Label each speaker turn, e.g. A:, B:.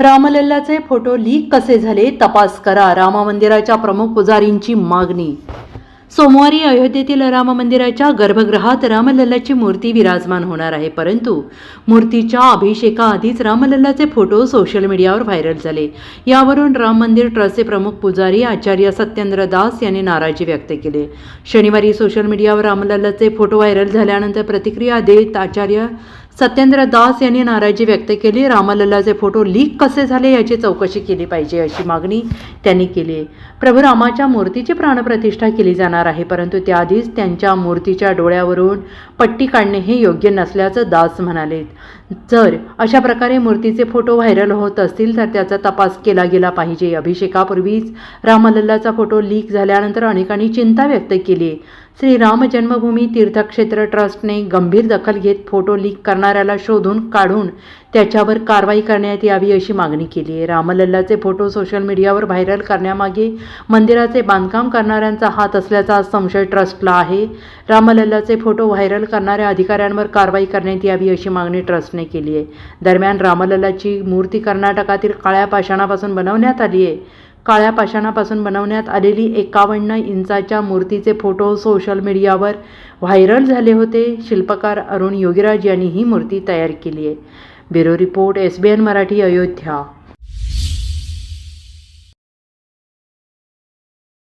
A: रामलल्लाचे photo leak कसे झाले तपास करा. राम मंदिराच्या प्रमुख पुजारींची मागणी. सोमवारी अयोध्येतील राम मंदिराच्या गर्भगृहात रामलल्लाची मूर्ती विराजमान होणार आहे परंतु मूर्तीच्या अभिषेकाआधीच रामलल्लाचे फोटो सोशल मीडियावर व्हायरल झाले. यावरून राम मंदिर ट्रस्टचे प्रमुख पुजारी आचार्य सत्येंद्र दास यांनी नाराजी व्यक्त केली. शनिवारी सोशल मीडियावर रामलल्लाचे फोटो व्हायरल झाल्यानंतर प्रतिक्रिया देत आचार्य सत्येंद्र दास यांनी नाराजी व्यक्त केली. रामलल्लाचे फोटो लीक कसे झाले याची चौकशी केली पाहिजे अशी मागणी त्यांनी केली. प्रभू रामाच्या मूर्तीची प्राणप्रतिष्ठा केली जाणार आहे परंतु त्याआधीच त्यांच्या मूर्तीच्या डोळ्यावरून पट्टी काढणे हे योग्य नसल्याचं दास म्हणाले जर अशा प्रकारे मूर्तीचे फोटो व्हायरल होत असतील तर त्याचा तपास केला गेला पाहिजे. अभिषेकापूर्वीच रामलल्लाचा फोटो लीक झाल्यानंतर अनेकांनी चिंता व्यक्त केली. श्री राम जन्मभूमी तीर्थक्षेत्र ट्रस्टने गंभीर दखल घेत फोटो लीक करणाऱ्याला शोधून काढून त्याच्यावर कारवाई करण्यात यावी अशी मागणी केली. आहे रामलल्लाचे फोटो सोशल मीडियावर व्हायरल करण्यामागे मंदिराचे बांधकाम करणाऱ्यांचा हात असल्याचा संशय ट्रस्टला आहे. रामलल्लाचे फोटो व्हायरल करणाऱ्या अधिकाऱ्यांवर कारवाई करण्यात यावी अशी मागणी ट्रस्टने केली आहे. दरम्यान रामलल्लाची मूर्ती कर्नाटकातील काळ्या पाषाणापासून बनवण्यात आली आहे. काळ्या पाषाणापासून बनवण्यात आलेली एकावन्न इंचाच्या मूर्तीचे फोटो सोशल मीडियावर व्हायरल झाले होते. शिल्पकार अरुण योगीराज यांनी ही मूर्ती तयार केली आहे. Bureau report S B N Marathi Ayodhya.